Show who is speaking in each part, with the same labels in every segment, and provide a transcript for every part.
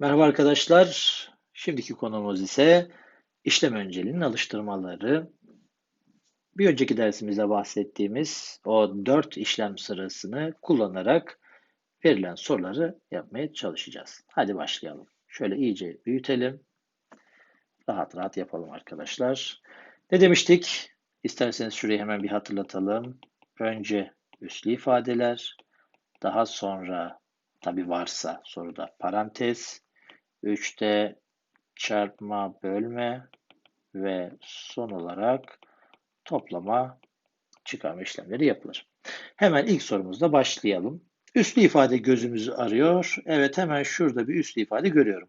Speaker 1: Merhaba arkadaşlar. Şimdiki konumuz ise işlem önceliğinin alıştırmaları. Bir önceki dersimizde bahsettiğimiz o dört işlem sırasını kullanarak verilen soruları yapmaya çalışacağız. Hadi başlayalım. Şöyle iyice büyütelim. Rahat rahat yapalım arkadaşlar. Ne demiştik? İsterseniz şurayı hemen bir hatırlatalım. Önce üslü ifadeler, daha sonra tabi varsa soruda parantez, 3'te çarpma, bölme ve son olarak toplama, çıkarma işlemleri yapılır. Hemen ilk sorumuzda başlayalım. Üslü ifade gözümüzü arıyor. Evet hemen şurada bir üslü ifade görüyorum.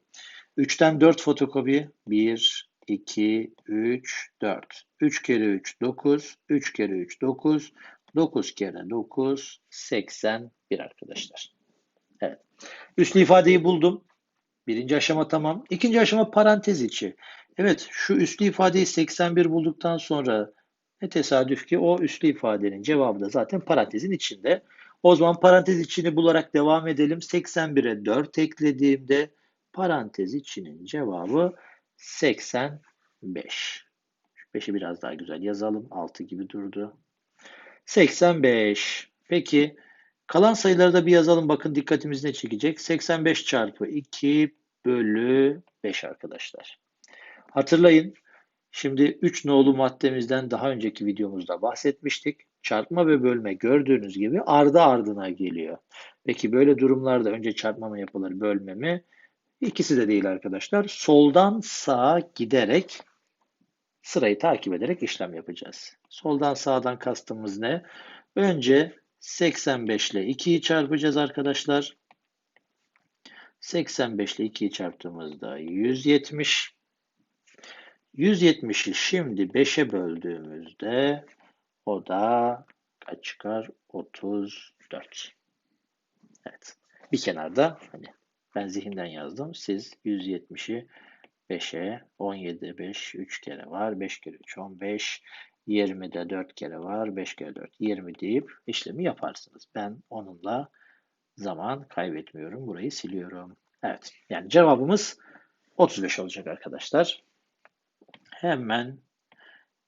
Speaker 1: 3'ten 4 fotokopi. 1, 2, 3, 4. 3 kere 3, 9. 3 kere 3, 9. 9 kere 9, 81 arkadaşlar. Evet. Üslü ifadeyi buldum. Birinci aşama tamam. İkinci aşama parantez içi. Evet şu üslü ifadeyi 81 bulduktan sonra ne tesadüf ki o üslü ifadenin cevabı da zaten parantezin içinde. O zaman parantez içini bularak devam edelim. 81'e 4 eklediğimde parantez içinin cevabı 85. 5'i biraz daha güzel yazalım. 6 gibi durdu. 85. Peki kalan sayıları da bir yazalım. Bakın dikkatimizi ne çekecek? 85 çarpı 2 bölü 5 arkadaşlar. Hatırlayın. Şimdi 3 nolu maddemizden daha önceki videomuzda bahsetmiştik. Çarpma ve bölme gördüğünüz gibi ardı ardına geliyor. Peki böyle durumlarda önce çarpma mı yapılır, bölme mi? İkisi de değil arkadaşlar. Soldan sağa giderek sırayı takip ederek işlem yapacağız. Soldan sağdan kastımız ne? Önce 85 ile 2'yi çarpacağız arkadaşlar. 85 ile 2'yi çarptığımızda 170. 170'i şimdi 5'e böldüğümüzde o da kaç çıkar? 34. Evet. Bir kenarda hani ben zihinden yazdım. Siz 170'i 5'e 17'de 5 3 kere var. 5 kere 3 15. 20'de 4 kere var. 5 kere 4 20 deyip işlemi yaparsınız. Ben onunla zaman kaybetmiyorum. Burayı siliyorum. Evet. Yani cevabımız 35 olacak arkadaşlar. Hemen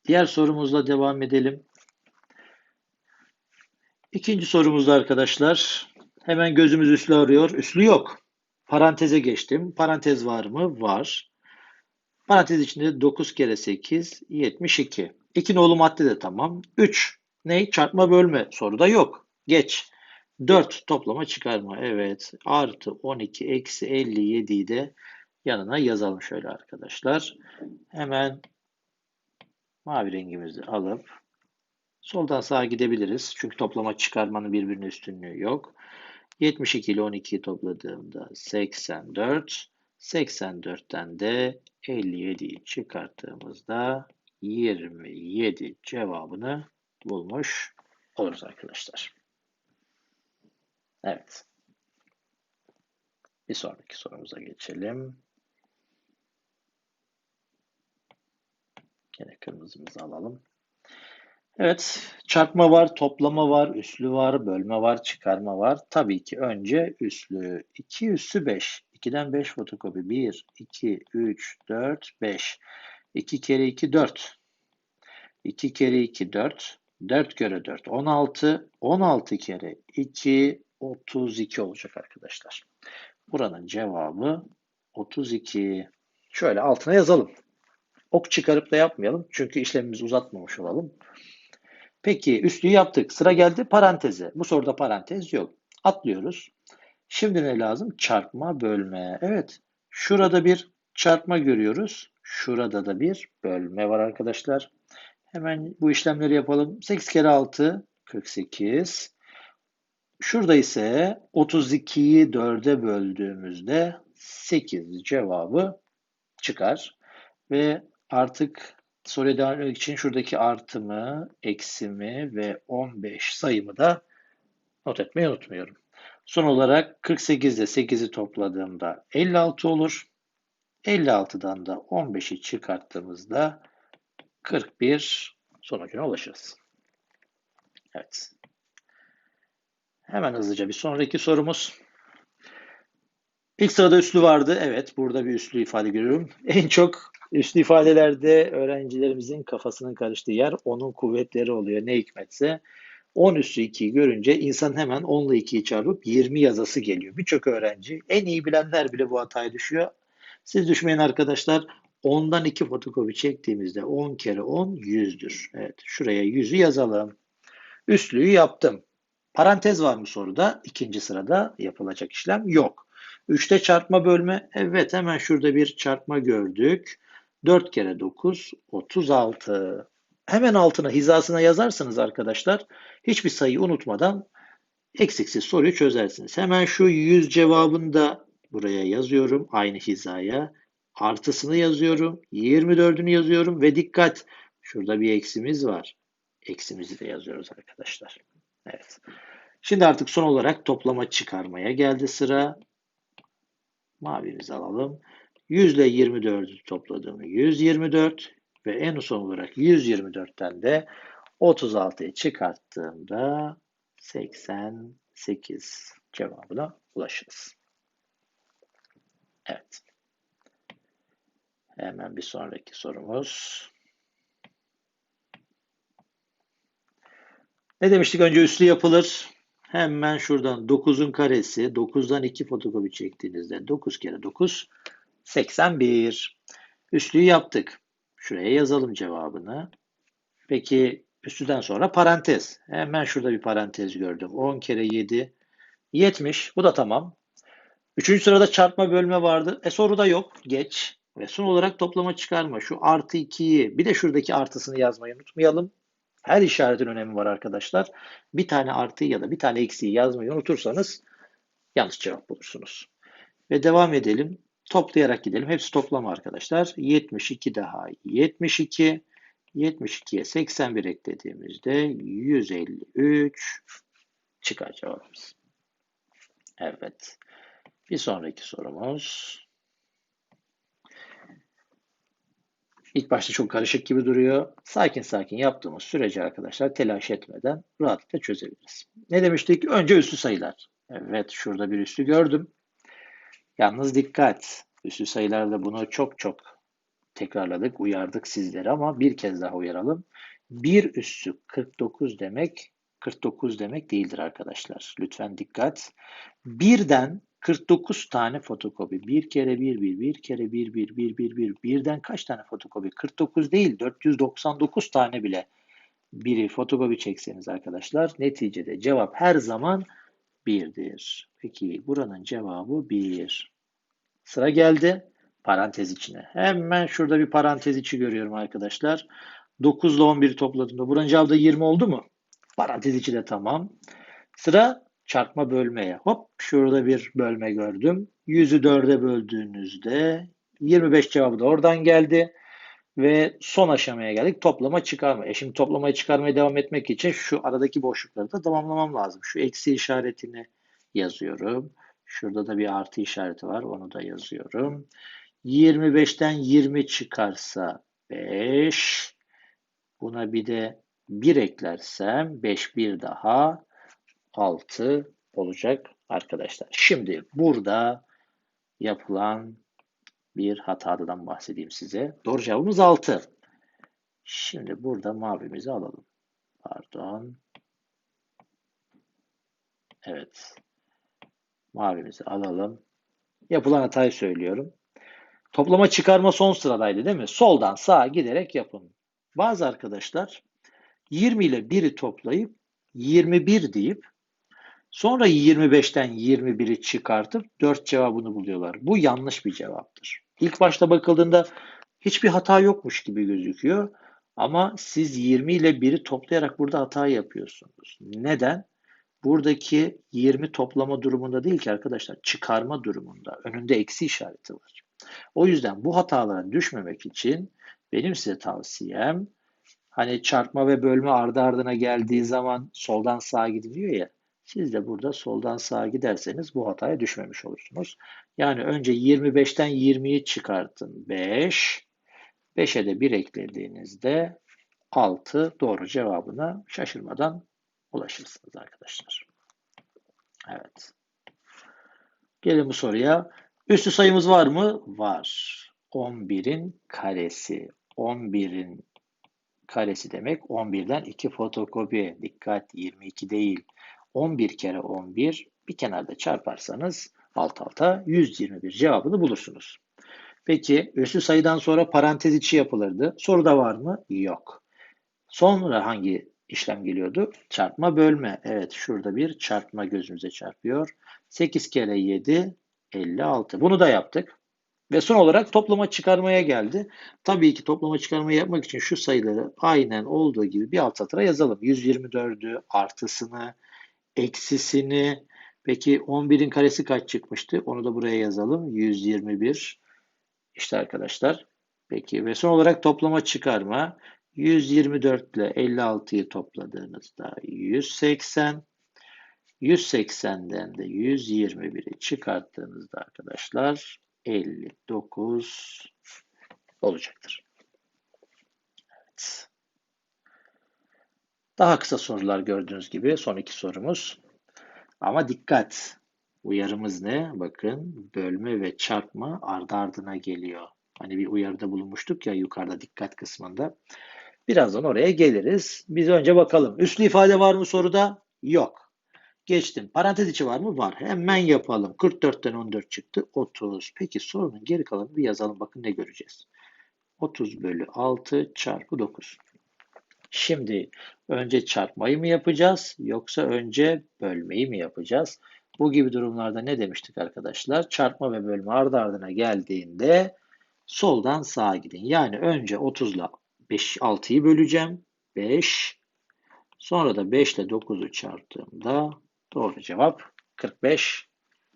Speaker 1: diğer sorumuzla devam edelim. İkinci sorumuzda arkadaşlar hemen gözümüz üslü arıyor. Üslü yok. Paranteze geçtim. Parantez var mı? Var. Parantez içinde 9 kere 8 72. İki nolu madde de tamam. 3. Ne? Çarpma bölme. Soruda yok. Geç. 4 toplama çıkarma. Evet. Artı 12 eksi 57'yi de yanına yazalım şöyle arkadaşlar. Hemen mavi rengimizi alıp soldan sağa gidebiliriz. Çünkü toplama çıkarmanın birbirine üstünlüğü yok. 72 ile 12'yi topladığımda 84. 84'ten de 57'yi çıkarttığımızda 27 cevabını bulmuş oluruz arkadaşlar. Evet. Bir sonraki sorumuza geçelim. Yine kırmızımızı alalım. Evet, çarpma var, toplama var, üslü var, bölme var, çıkarma var. Tabii ki önce üslü. 2 üssü 5. 2'den 5 fotokopi. 1, 2, 3, 4, 5. 2 kere 2, 4. 2 kere 2, 4. 4 kere 4, 16. 16 kere 2, 32 olacak arkadaşlar. Buranın cevabı 32. Şöyle altına yazalım. Ok çıkarıp da yapmayalım. Çünkü işlemimizi uzatmamış olalım. Peki üstlüğü yaptık. Sıra geldi paranteze. Bu soruda parantez yok. Atlıyoruz. Şimdi ne lazım? Çarpma, bölme. Evet. Şurada bir çarpma görüyoruz. Şurada da bir bölme var arkadaşlar. Hemen bu işlemleri yapalım. 8 kere 6 48. Şurada ise 32'yi 4'e böldüğümüzde 8 cevabı çıkar. Ve artık soruya devam etmek için şuradaki artımı, eksimi ve 15 sayımı da not etmeyi unutmuyorum. Son olarak 48 ile 8'i topladığımda 56 olur. 56'dan da 15'i çıkarttığımızda 41 sonucuna ulaşırız. Evet. Hemen hızlıca bir sonraki sorumuz. İlk sırada üslü vardı. Evet, burada bir üslü ifade görüyorum. En çok üslü ifadelerde öğrencilerimizin kafasının karıştığı yer onun kuvvetleri oluyor. Ne hikmetse 10 üssü 2'yi görünce insan hemen 10 ile 2'yi çarpıp 20 yazası geliyor. Birçok öğrenci, en iyi bilenler bile bu hataya düşüyor. Siz düşmeyin arkadaşlar. 10'dan 2 fotokopi çektiğimizde 10 kere 10 100'dür. Evet, şuraya 100'ü yazalım. Üslüğü yaptım. Parantez var mı soruda? İkinci sırada yapılacak işlem yok. 3'te çarpma bölme. Evet hemen şurada bir çarpma gördük. 4 kere 9 36. Hemen altına hizasına yazarsanız arkadaşlar hiçbir sayıyı unutmadan eksiksiz soruyu çözersiniz. Hemen şu 100 cevabını da buraya yazıyorum aynı hizaya. Artısını yazıyorum. 24'ünü yazıyorum ve dikkat şurada bir eksimiz var. Eksimizi de yazıyoruz arkadaşlar. Evet. Şimdi artık son olarak toplama çıkarmaya geldi sıra. Mavimizi alalım. 100 ile 24'ü topladığımı 124 ve en son olarak 124'ten de 36'yı çıkarttığımda 88 cevabına ulaşırız. Evet. Hemen bir sonraki sorumuz. Ne demiştik? Önce üslü yapılır. Hemen şuradan 9'un karesi. 9'dan 2 fotokopi çektiğinizde 9 kere 9 81. Üslüyü yaptık. Şuraya yazalım cevabını. Peki üstüden sonra parantez. Hemen şurada bir parantez gördüm. 10 kere 7 70. Bu da tamam. Üçüncü sırada çarpma bölme vardı. E soruda yok. Geç. Ve son olarak toplama çıkarma. Şu artı 2'yi bir de şuradaki artısını yazmayı unutmayalım. Her işaretin önemi var arkadaşlar. Bir tane artı ya da bir tane eksiği yazmayı unutursanız yanlış cevap bulursunuz. Ve devam edelim. Toplayarak gidelim. Hepsi toplama arkadaşlar. 72 daha 72. 72'ye 81 eklediğimizde 153 çıkar cevabımız. Evet. Bir sonraki sorumuz. İlk başta çok karışık gibi duruyor. Sakin sakin yaptığımız sürece arkadaşlar telaş etmeden rahatlıkla çözebiliriz. Ne demiştik? Önce üstü sayılar. Evet şurada bir üstü gördüm. Yalnız dikkat. Üstü sayılarda bunu çok çok tekrarladık, uyardık sizlere ama bir kez daha uyaralım. Bir üstü 49 demek 49 demek değildir arkadaşlar. Lütfen dikkat. Birden 49 tane fotokopi. Bir kere bir bir, bir kere bir bir, bir bir bir. Birden kaç tane fotokopi? 49 değil, 499 tane bile biri fotokopi çekseniz arkadaşlar neticede cevap her zaman 1'dir. Peki buranın cevabı 1. Sıra geldi parantez içine. Hemen şurada bir parantez içi görüyorum arkadaşlar. 9 ile 11'i topladığımda buranın cevabı da 20 oldu mu? Parantez içi de tamam. Sıra çarpma bölmeye. Hop şurada bir bölme gördüm. 100'ü 4'e böldüğünüzde 25 cevabı da oradan geldi. Ve son aşamaya geldik. Toplama çıkarma. E şimdi toplamaya çıkarmaya devam etmek için şu aradaki boşlukları da tamamlamam lazım. Şu eksi işaretini yazıyorum. Şurada da bir artı işareti var. Onu da yazıyorum. 25'ten 20 çıkarsa 5. Buna bir de 1 eklersem 5 bir daha 6 olacak arkadaşlar. Şimdi burada yapılan bir hatadan bahsedeyim size. Doğru cevabımız 6. Şimdi burada mavimizi alalım. Pardon. Evet. Mavimizi alalım. Yapılan hatayı söylüyorum. Toplama çıkarma son sıradaydı değil mi? Soldan sağa giderek yapın. Bazı arkadaşlar 20 ile 1'i toplayıp 21 deyip sonra 25'ten 21'i çıkartıp 4 cevabını buluyorlar. Bu yanlış bir cevaptır. İlk başta bakıldığında hiçbir hata yokmuş gibi gözüküyor. Ama siz 20 ile 1'i toplayarak burada hata yapıyorsunuz. Neden? Buradaki 20 toplama durumunda değil ki arkadaşlar çıkarma durumunda. Önünde eksi işareti var. O yüzden bu hatalara düşmemek için benim size tavsiyem hani çarpma ve bölme ardı ardına geldiği zaman soldan sağa gidiliyor ya siz de burada soldan sağa giderseniz bu hataya düşmemiş olursunuz. Yani önce 25'ten 20'yi çıkartın 5. 5'e de 1 eklediğinizde 6 doğru cevabına şaşırmadan ulaşırsınız arkadaşlar. Evet. Gelin bu soruya. Üslü sayımız var mı? Var. 11'in karesi. 11'in karesi demek 11'den 2 fotokopi. Dikkat 22 değil. 11 kere 11 bir kenarda çarparsanız alt alta 121 cevabını bulursunuz. Peki üslü sayıdan sonra parantez içi yapılırdı. Soruda var mı? Yok. Sonra hangi işlem geliyordu? Çarpma bölme. Evet şurada bir çarpma gözümüze çarpıyor. 8 kere 7 56. Bunu da yaptık. Ve son olarak toplama çıkarmaya geldi. Tabii ki toplama çıkarmayı yapmak için şu sayıları aynen olduğu gibi bir alt satıra yazalım. 124'ü, artısını, eksisini. Peki 11'in karesi kaç çıkmıştı? Onu da buraya yazalım. 121. İşte arkadaşlar. Peki ve son olarak toplama çıkarma. 124 ile 56'yı topladığınızda 180. 180'den de 121'i çıkarttığınızda arkadaşlar 59 olacaktır. Evet. Daha kısa sorular gördüğünüz gibi son iki sorumuz. Ama dikkat. Uyarımız ne? Bakın bölme ve çarpma ardı ardına geliyor. Hani bir uyarıda bulunmuştuk ya yukarıda dikkat kısmında. Birazdan oraya geliriz. Biz önce bakalım. Üslü ifade var mı soruda? Yok. Geçtim. Parantez içi var mı? Var. Hemen yapalım. 44'ten 14 çıktı. 30. Peki sorunun geri kalanını bir yazalım. Bakın ne göreceğiz. 30 bölü 6 çarpı 9. Şimdi önce çarpmayı mı yapacağız yoksa önce bölmeyi mi yapacağız? Bu gibi durumlarda ne demiştik arkadaşlar? Çarpma ve bölme ardı ardına geldiğinde soldan sağa gidin. Yani önce 30 ile 5, 6'yı böleceğim. 5. Sonra da 5 ile 9'u çarptığımda doğru cevap 45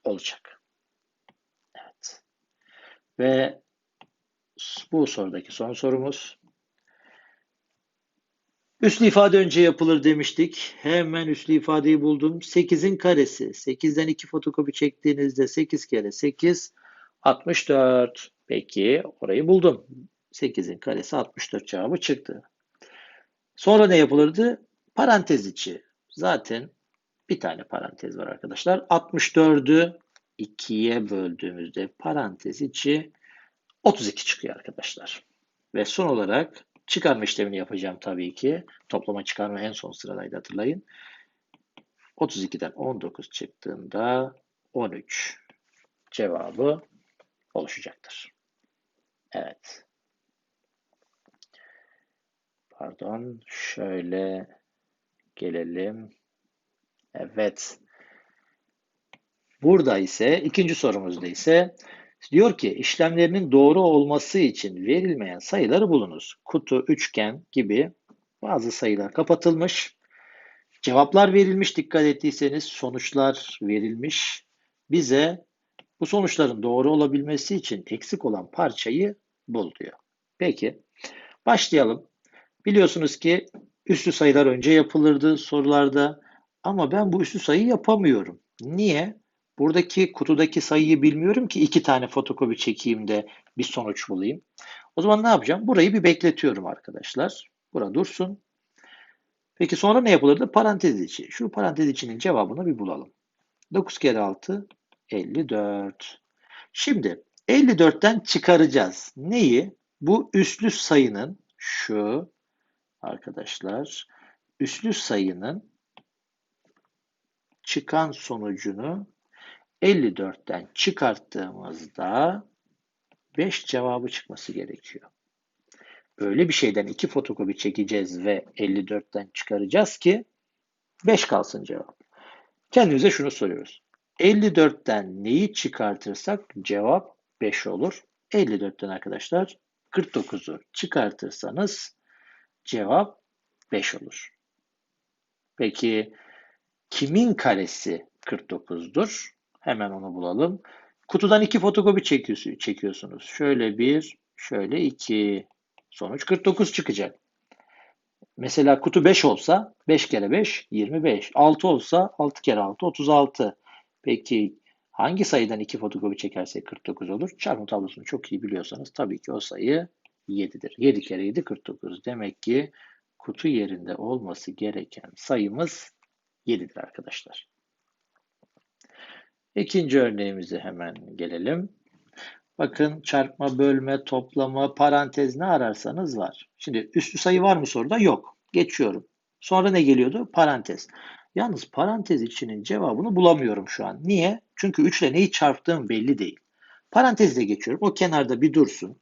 Speaker 1: olacak. Evet. Ve bu sorudaki son sorumuz. Üslü ifade önce yapılır demiştik. Hemen üslü ifadeyi buldum. 8'in karesi. 8'den 2 fotokopi çektiğinizde 8 kere 8 64. Peki orayı buldum. 8'in karesi 64 cevabı çıktı. Sonra ne yapılırdı? Parantez içi. Zaten bir tane parantez var arkadaşlar. 64'ü 2'ye böldüğümüzde parantez içi 32 çıkıyor arkadaşlar. Ve son olarak çıkarma işlemini yapacağım tabii ki. Toplama çıkarma en son sıradaydı hatırlayın. 32'den 19 çıktığında 13 cevabı oluşacaktır. Evet. Pardon. Şöyle gelelim. Evet. Burada ise ikinci sorumuzda ise diyor ki işlemlerinin doğru olması için verilmeyen sayıları bulunuz. Kutu, üçgen gibi bazı sayılar kapatılmış. Cevaplar verilmiş dikkat ettiyseniz sonuçlar verilmiş. Bize bu sonuçların doğru olabilmesi için eksik olan parçayı bul diyor. Peki başlayalım. Biliyorsunuz ki üslü sayılar önce yapılırdı sorularda ama ben bu üslü sayı yapamıyorum. Niye? Buradaki kutudaki sayıyı bilmiyorum ki iki tane fotokopi çekeyim de bir sonuç bulayım. O zaman ne yapacağım? Burayı bir bekletiyorum arkadaşlar. Burada dursun. Peki sonra ne yapılırdı? Parantez içi. Şu parantez içinin cevabını bir bulalım. 9 kere 6 54. Şimdi 54'ten çıkaracağız. Neyi? Bu üslü sayının şu arkadaşlar üslü sayının çıkan sonucunu 54'ten çıkarttığımızda 5 cevabı çıkması gerekiyor. Öyle bir şeyden 2 fotokopi çekeceğiz ve 54'ten çıkaracağız ki 5 kalsın cevap. Kendimize şunu soruyoruz. 54'ten neyi çıkartırsak cevap 5 olur. 54'ten arkadaşlar 49'u çıkartırsanız cevap 5 olur. Peki kimin karesi 49'dur? Hemen onu bulalım. Kutudan iki fotokopi çekiyorsunuz. Şöyle bir, şöyle iki. Sonuç 49 çıkacak. Mesela kutu 5 olsa 5 kere 5 25. 6 olsa 6 kere 6 36. Peki hangi sayıdan iki fotokopi çekersek 49 olur? Çarpım tablosunu çok iyi biliyorsanız tabii ki o sayı 7'dir. 7 kere 7 49. Demek ki kutu yerinde olması gereken sayımız 7'dir arkadaşlar. İkinci örneğimize hemen gelelim. Bakın çarpma, bölme, toplama, parantez ne ararsanız var. Şimdi üstü sayı var mı soruda? Yok. Geçiyorum. Sonra ne geliyordu? Parantez. Yalnız parantez içinin cevabını bulamıyorum şu an. Niye? Çünkü 3 ile neyi çarptığım belli değil. Parantezle geçiyorum. O kenarda bir dursun.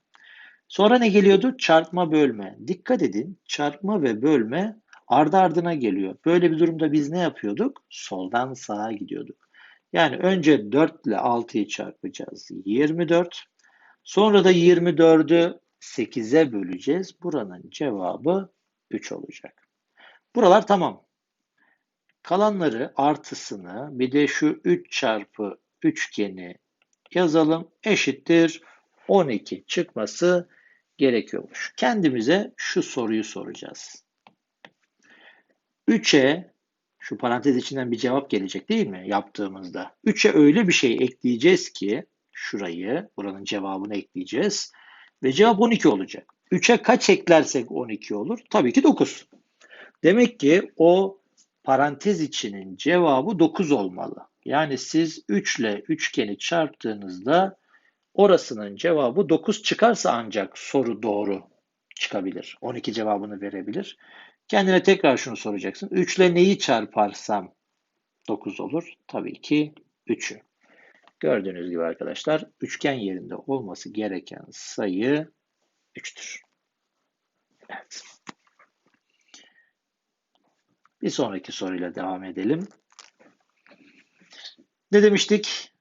Speaker 1: Sonra ne geliyordu? Çarpma bölme. Dikkat edin çarpma ve bölme ardı ardına geliyor. Böyle bir durumda biz ne yapıyorduk? Soldan sağa gidiyorduk. Yani önce 4 ile 6'yı çarpacağız. 24. Sonra da 24'ü 8'e böleceğiz. Buranın cevabı 3 olacak. Buralar tamam. Kalanları artısını bir de şu 3 çarpı üçgeni yazalım. Eşittir 12 çıkması gerekiyormuş. Kendimize şu soruyu soracağız. 3'e şu parantez içinden bir cevap gelecek değil mi yaptığımızda? 3'e öyle bir şey ekleyeceğiz ki şurayı, buranın cevabını ekleyeceğiz ve cevap 12 olacak. 3'e kaç eklersek 12 olur? Tabii ki 9. Demek ki o parantez içinin cevabı 9 olmalı. Yani siz 3 ile üçgeni çarptığınızda orasının cevabı 9 çıkarsa ancak soru doğru çıkabilir. 12 cevabını verebilir. Kendine tekrar şunu soracaksın. 3 ile neyi çarparsam 9 olur? Tabii ki 3'ü. Gördüğünüz gibi arkadaşlar üçgen yerinde olması gereken sayı 3'tür. Evet. Bir sonraki soruyla devam edelim. Ne demiştik?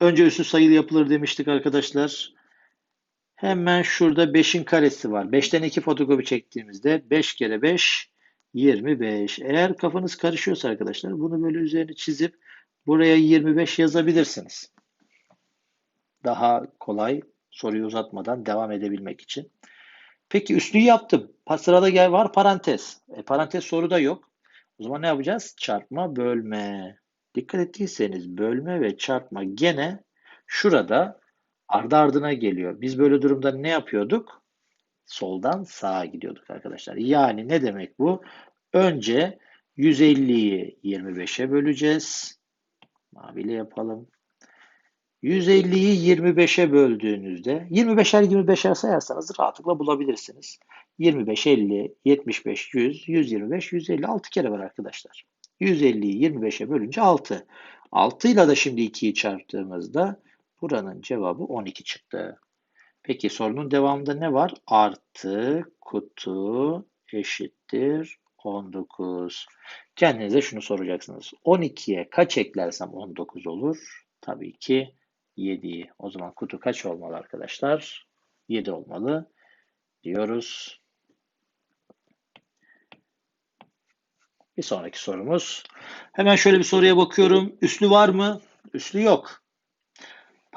Speaker 1: Önce üstü sayılı yapılır demiştik arkadaşlar. Hemen şurada 5'in karesi var. 5'ten 2 fotokopi çektiğimizde 5 kere 5 25. Eğer kafanız karışıyorsa arkadaşlar bunu böyle üzerine çizip buraya 25 yazabilirsiniz. Daha kolay soruyu uzatmadan devam edebilmek için. Peki üstünü yaptım. Sırada gel var parantez. E, parantez soruda yok. O zaman ne yapacağız? Çarpma, bölme. Dikkat ettiyseniz bölme ve çarpma gene şurada ardı ardına geliyor. Biz böyle durumda ne yapıyorduk? Soldan sağa gidiyorduk arkadaşlar. Yani ne demek bu? Önce 150'yi 25'e böleceğiz. Maviyle yapalım. 150'yi 25'e böldüğünüzde 25'er 25'er sayarsanız rahatlıkla bulabilirsiniz. 25, 50, 75, 100, 125, 150 6 kere var arkadaşlar. 150'yi 25'e bölünce 6. 6 ile de şimdi 2'yi çarptığımızda buranın cevabı 12 çıktı. Peki sorunun devamında ne var? Artı kutu eşittir 19. Kendinize şunu soracaksınız. 12'ye kaç eklersem 19 olur? Tabii ki 7'yi. O zaman kutu kaç olmalı arkadaşlar? 7 olmalı diyoruz. Bir sonraki sorumuz. Hemen şöyle bir soruya bakıyorum. Üslü var mı? Üslü yok.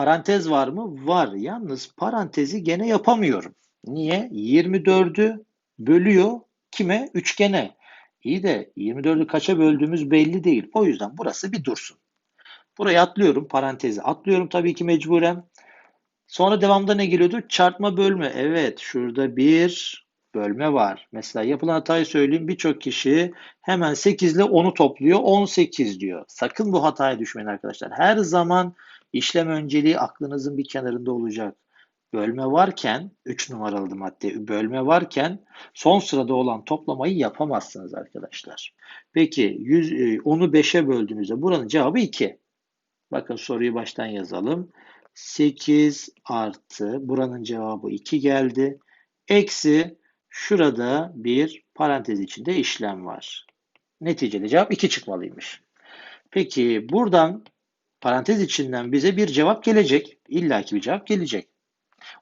Speaker 1: Parantez var mı? Var. Yalnız parantezi gene yapamıyorum. Niye? 24'ü bölüyor kime? Üçgene. İyi de 24'ü kaça böldüğümüz belli değil. O yüzden burası bir dursun. Buraya atlıyorum parantezi. Atlıyorum tabii ki mecburen. Sonra devamda ne geliyordu? Çarpma bölme. Evet şurada bir bölme var. Mesela yapılan hatayı söyleyeyim. Birçok kişi hemen 8 ile 10'u topluyor. 18 diyor. Sakın bu hataya düşmeyin arkadaşlar. Her zaman işlem önceliği aklınızın bir kenarında olacak. Bölme varken 3 numaralı madde bölme varken son sırada olan toplamayı yapamazsınız arkadaşlar. Peki 100, 10'u 5'e böldüğünüzde buranın cevabı 2. Bakın soruyu baştan yazalım. 8 artı buranın cevabı 2 geldi. Eksi şurada bir parantez içinde işlem var. Neticede cevap 2 çıkmalıymış. Peki buradan parantez içinden bize bir cevap gelecek. İlla ki bir cevap gelecek.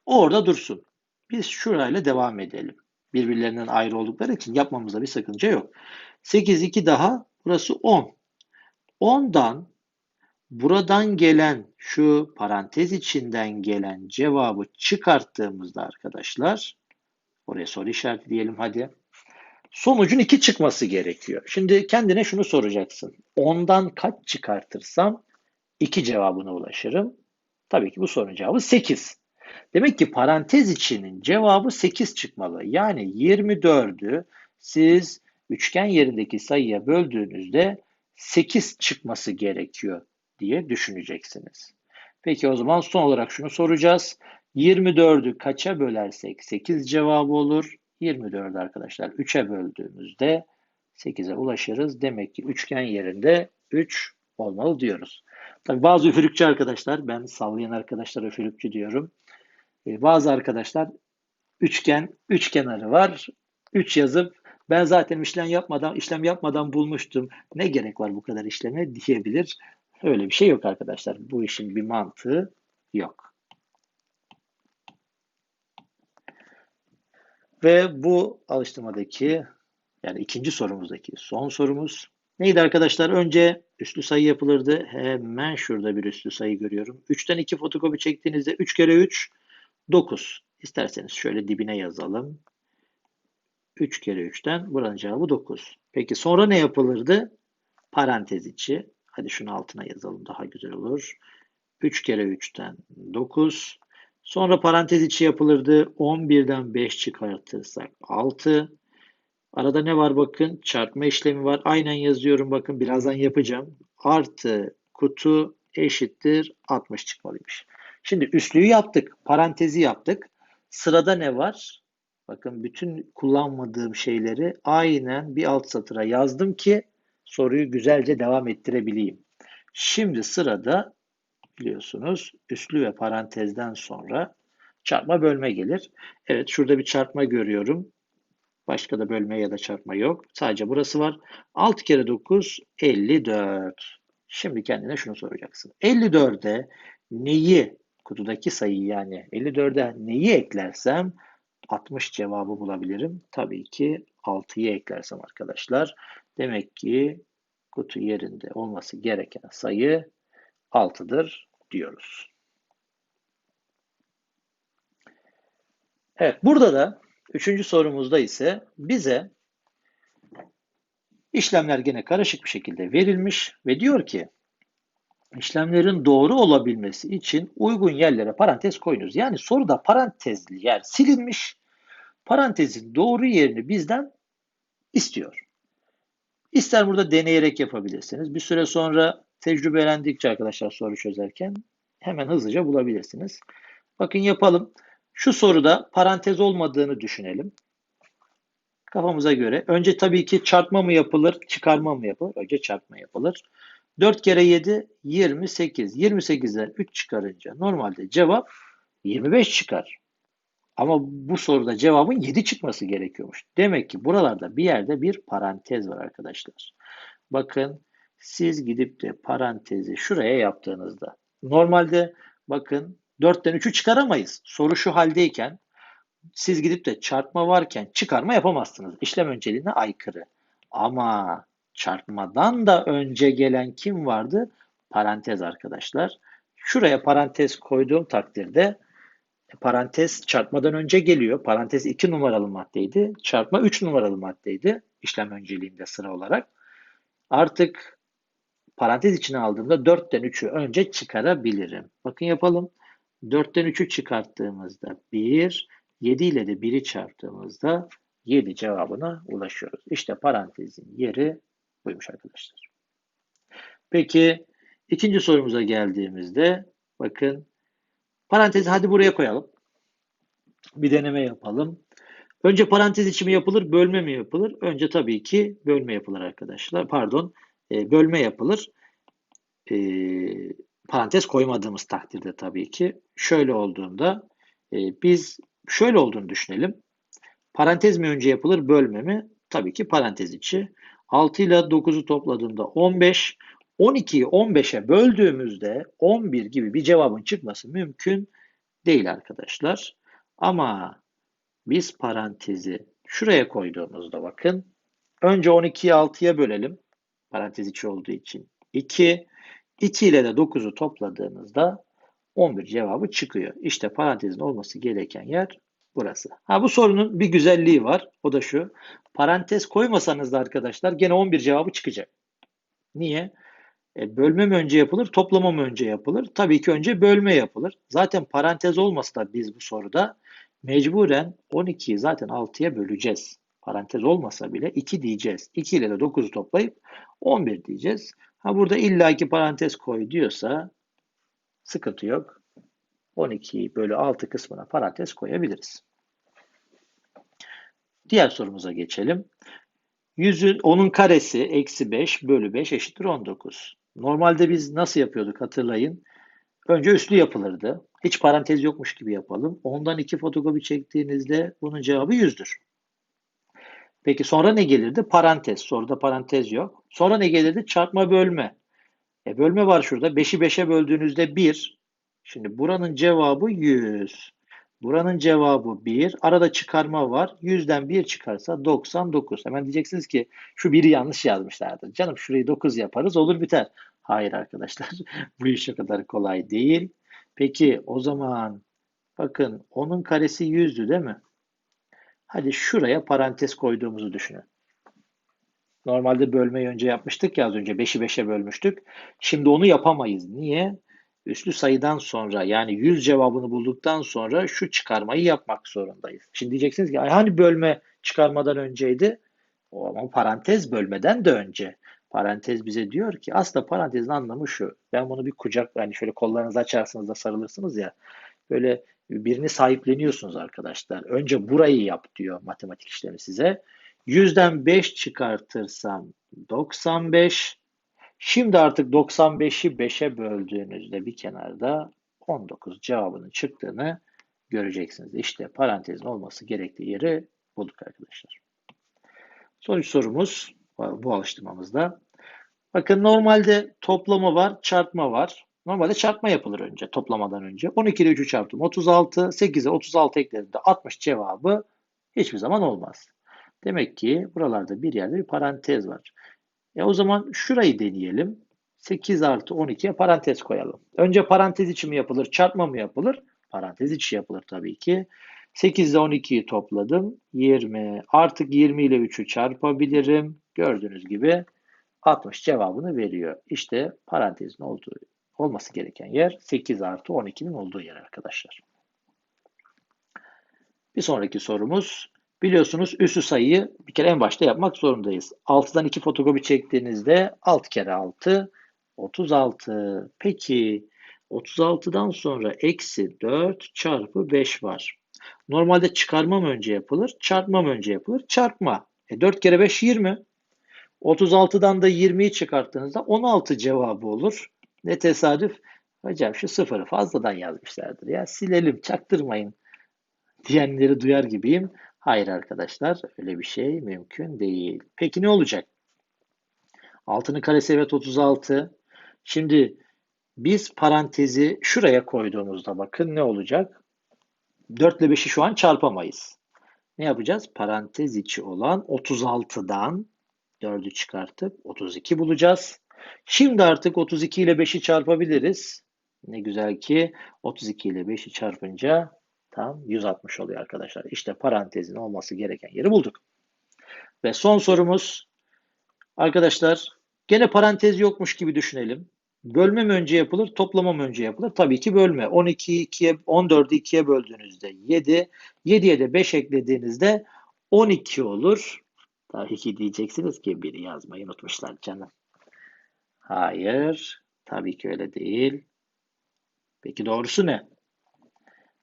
Speaker 1: O orada dursun. Biz şurayla devam edelim. Birbirlerinden ayrı oldukları için yapmamızda bir sakınca yok. 8, 2 daha burası 10. 10'dan buradan gelen şu parantez içinden gelen cevabı çıkarttığımızda arkadaşlar oraya soru işareti diyelim hadi. Sonucun 2 çıkması gerekiyor. Şimdi kendine şunu soracaksın. 10'dan kaç çıkartırsam 2 cevabına ulaşırım. Tabii ki bu sorunun cevabı 8. Demek ki parantez içinin cevabı 8 çıkmalı. Yani 24'ü siz üçgen yerindeki sayıya böldüğünüzde 8 çıkması gerekiyor diye düşüneceksiniz. Peki o zaman son olarak şunu soracağız. 24'ü kaça bölersek 8 cevabı olur. 24 arkadaşlar 3'e böldüğümüzde 8'e ulaşırız. Demek ki üçgen yerinde 3 olmalı diyoruz. Tabii bazı üfürükçü arkadaşlar, ben sallayan arkadaşlar üfürükçü diyorum. Ee, bazı arkadaşlar üçgen, üç kenarı var. 3 yazıp ben zaten işlem yapmadan işlem yapmadan bulmuştum. Ne gerek var bu kadar işleme diyebilir. Öyle bir şey yok arkadaşlar. Bu işin bir mantığı yok. Ve bu alıştırmadaki yani ikinci sorumuzdaki son sorumuz neydi arkadaşlar? Önce üslü sayı yapılırdı. Hemen şurada bir üslü sayı görüyorum. 3'ten 2 fotokopi çektiğinizde 3 kere 3 9. İsterseniz şöyle dibine yazalım. 3 kere 3'ten buranın cevabı 9. Peki sonra ne yapılırdı? Parantez içi. Hadi şunu altına yazalım daha güzel olur. 3 kere 3'ten 9. Sonra parantez içi yapılırdı. 11'den 5 çıkartırsak 6. Arada ne var bakın? Çarpma işlemi var. Aynen yazıyorum bakın birazdan yapacağım. Artı kutu eşittir 60 çıkmalıymış. Şimdi üslüğü yaptık. Parantezi yaptık. Sırada ne var? Bakın bütün kullanmadığım şeyleri aynen bir alt satıra yazdım ki soruyu güzelce devam ettirebileyim. Şimdi sırada biliyorsunuz üslü ve parantezden sonra çarpma bölme gelir. Evet şurada bir çarpma görüyorum. Başka da bölme ya da çarpma yok. Sadece burası var. 6 kere 9 54. Şimdi kendine şunu soracaksın. 54'e neyi kutudaki sayıyı yani 54'e neyi eklersem 60 cevabı bulabilirim. Tabii ki 6'yı eklersem arkadaşlar. Demek ki kutu yerinde olması gereken sayı 6'dır diyoruz. Evet burada da üçüncü sorumuzda ise bize işlemler gene karışık bir şekilde verilmiş ve diyor ki işlemlerin doğru olabilmesi için uygun yerlere parantez koyunuz. Yani soruda parantezli yer silinmiş. Parantezin doğru yerini bizden istiyor. İster burada deneyerek yapabilirsiniz. Bir süre sonra tecrübelendikçe arkadaşlar soru çözerken hemen hızlıca bulabilirsiniz. Bakın yapalım. Şu soruda parantez olmadığını düşünelim. Kafamıza göre. Önce tabii ki çarpma mı yapılır, çıkarma mı yapılır? Önce çarpma yapılır. 4 kere 7 28. 28'den 3 çıkarınca normalde cevap 25 çıkar. Ama bu soruda cevabın 7 çıkması gerekiyormuş. Demek ki buralarda bir yerde bir parantez var arkadaşlar. Bakın siz gidip de parantezi şuraya yaptığınızda normalde bakın 4'ten 3'ü çıkaramayız. Soru şu haldeyken siz gidip de çarpma varken çıkarma yapamazsınız. İşlem önceliğine aykırı. Ama çarpmadan da önce gelen kim vardı? Parantez arkadaşlar. Şuraya parantez koyduğum takdirde parantez çarpmadan önce geliyor. Parantez 2 numaralı maddeydi. Çarpma 3 numaralı maddeydi. İşlem önceliğinde sıra olarak. Artık parantez içine aldığımda 4'ten 3'ü önce çıkarabilirim. Bakın yapalım. 4'ten 3'ü çıkarttığımızda 1, 7 ile de 1'i çarptığımızda 7 cevabına ulaşıyoruz. İşte parantezin yeri buymuş arkadaşlar. Peki ikinci sorumuza geldiğimizde bakın parantezi hadi buraya koyalım. Bir deneme yapalım. Önce parantez içi mi yapılır, bölme mi yapılır? Önce tabii ki bölme yapılır arkadaşlar. Pardon, e, bölme yapılır. E, parantez koymadığımız takdirde tabii ki. Şöyle olduğunda e, biz şöyle olduğunu düşünelim. Parantez mi önce yapılır, bölme mi? Tabii ki parantez içi. 6 ile 9'u topladığımda 15. 12'yi 15'e böldüğümüzde 11 gibi bir cevabın çıkması mümkün değil arkadaşlar. Ama biz parantezi şuraya koyduğumuzda bakın. Önce 12'yi 6'ya bölelim. Parantez içi olduğu için 2. 2 ile de 9'u topladığınızda 11 cevabı çıkıyor. İşte parantezin olması gereken yer burası. Ha bu sorunun bir güzelliği var. O da şu. Parantez koymasanız da arkadaşlar gene 11 cevabı çıkacak. Niye? E, bölme mi önce yapılır, toplama mı önce yapılır? Tabii ki önce bölme yapılır. Zaten parantez olmasa da biz bu soruda mecburen 12'yi zaten 6'ya böleceğiz. Parantez olmasa bile 2 diyeceğiz. 2 ile de 9'u toplayıp 11 diyeceğiz. Ha burada illaki parantez koy diyorsa sıkıntı yok. 12 bölü 6 kısmına parantez koyabiliriz. Diğer sorumuza geçelim. 100'ün 10'un karesi eksi 5 bölü 5 eşittir 19. Normalde biz nasıl yapıyorduk hatırlayın. Önce üslü yapılırdı. Hiç parantez yokmuş gibi yapalım. Ondan iki fotokopi çektiğinizde bunun cevabı 100'dür. Peki sonra ne gelirdi? Parantez. Soruda parantez yok. Sonra ne gelirdi? Çarpma bölme. E bölme var şurada. 5'i 5'e böldüğünüzde 1. Şimdi buranın cevabı 100. Buranın cevabı 1. Arada çıkarma var. 100'den 1 çıkarsa 99. Hemen diyeceksiniz ki şu biri yanlış yazmışlardır. Canım şurayı 9 yaparız olur biter. Hayır arkadaşlar. Bu iş o kadar kolay değil. Peki o zaman bakın onun karesi 100'dü değil mi? Hadi şuraya parantez koyduğumuzu düşünün. Normalde bölmeyi önce yapmıştık ya az önce 5'i 5'e bölmüştük. Şimdi onu yapamayız. Niye? Üslü sayıdan sonra yani 100 cevabını bulduktan sonra şu çıkarmayı yapmak zorundayız. Şimdi diyeceksiniz ki hani bölme çıkarmadan önceydi? O ama parantez bölmeden de önce. Parantez bize diyor ki aslında parantezin anlamı şu. Ben bunu bir kucak yani şöyle kollarınızı açarsınız da sarılırsınız ya. Böyle birini sahipleniyorsunuz arkadaşlar. Önce burayı yap diyor matematik işlemi size. 100'den 5 çıkartırsam 95. Şimdi artık 95'i 5'e böldüğünüzde bir kenarda 19 cevabının çıktığını göreceksiniz. İşte parantezin olması gerektiği yeri bulduk arkadaşlar. Son üç sorumuz bu alıştırmamızda. Bakın normalde toplama var, çarpma var. Normalde çarpma yapılır önce, toplamadan önce. 12 ile 3'ü çarptım 36, 8'e 36 eklediğimde 60 cevabı hiçbir zaman olmaz. Demek ki buralarda bir yerde bir parantez var. E o zaman şurayı deneyelim. 8 artı 12'ye parantez koyalım. Önce parantez içi mi yapılır, çarpma mı yapılır? Parantez içi yapılır tabii ki. 8 ile 12'yi topladım. 20. Artık 20 ile 3'ü çarpabilirim. Gördüğünüz gibi 60 cevabını veriyor. İşte parantezin olduğu olması gereken yer 8 artı 12'nin olduğu yer arkadaşlar. Bir sonraki sorumuz biliyorsunuz üssü sayıyı bir kere en başta yapmak zorundayız. 6'dan 2 fotokopi çektiğinizde 6 kere 6 36. Peki 36'dan sonra eksi 4 çarpı 5 var. Normalde çıkarmam önce yapılır, çarpmam önce yapılır. Çarpma. E 4 kere 5 20. 36'dan da 20'yi çıkarttığınızda 16 cevabı olur. Ne tesadüf. Hocam şu sıfırı fazladan yazmışlardır ya. Silelim, çaktırmayın diyenleri duyar gibiyim. Hayır arkadaşlar öyle bir şey mümkün değil. Peki ne olacak? 6'nın karesi evet 36. Şimdi biz parantezi şuraya koyduğumuzda bakın ne olacak? 4 ile 5'i şu an çarpamayız. Ne yapacağız? Parantez içi olan 36'dan 4'ü çıkartıp 32 bulacağız. Şimdi artık 32 ile 5'i çarpabiliriz. Ne güzel ki 32 ile 5'i çarpınca tam 160 oluyor arkadaşlar. İşte parantezin olması gereken yeri bulduk. Ve son sorumuz arkadaşlar gene parantez yokmuş gibi düşünelim. Bölme mi önce yapılır, toplama mı önce yapılır? Tabii ki bölme. 12'yi 2'ye, 14'ü 2'ye böldüğünüzde 7, 7'ye de 5 eklediğinizde 12 olur. Tabii ki diyeceksiniz ki biri yazmayı unutmuşlar canım. Hayır, tabii ki öyle değil. Peki doğrusu ne?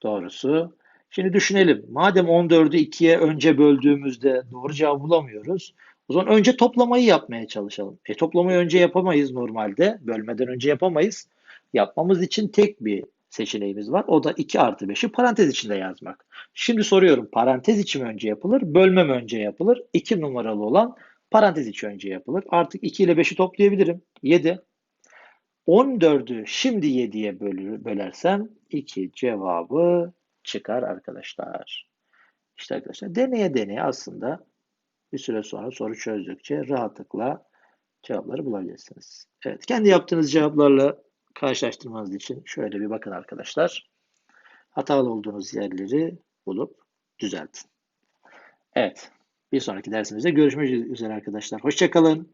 Speaker 1: Doğrusu, şimdi düşünelim. Madem 14'ü 2'ye önce böldüğümüzde doğru cevabı bulamıyoruz. O zaman önce toplamayı yapmaya çalışalım. E toplamayı önce yapamayız normalde. Bölmeden önce yapamayız. Yapmamız için tek bir seçeneğimiz var. O da 2 artı 5'i parantez içinde yazmak. Şimdi soruyorum parantez içi mi önce yapılır, bölme mi önce yapılır? 2 numaralı olan parantez içi önce yapılır. Artık 2 ile 5'i toplayabilirim. 7. 14'ü şimdi 7'ye bölersem 2 cevabı çıkar arkadaşlar. İşte arkadaşlar deneye deneye aslında bir süre sonra soru çözdükçe rahatlıkla cevapları bulabilirsiniz. Evet, kendi yaptığınız cevaplarla karşılaştırmanız için şöyle bir bakın arkadaşlar. Hatalı olduğunuz yerleri bulup düzeltin. Evet, bir sonraki dersimizde görüşmek üzere arkadaşlar. Hoşçakalın.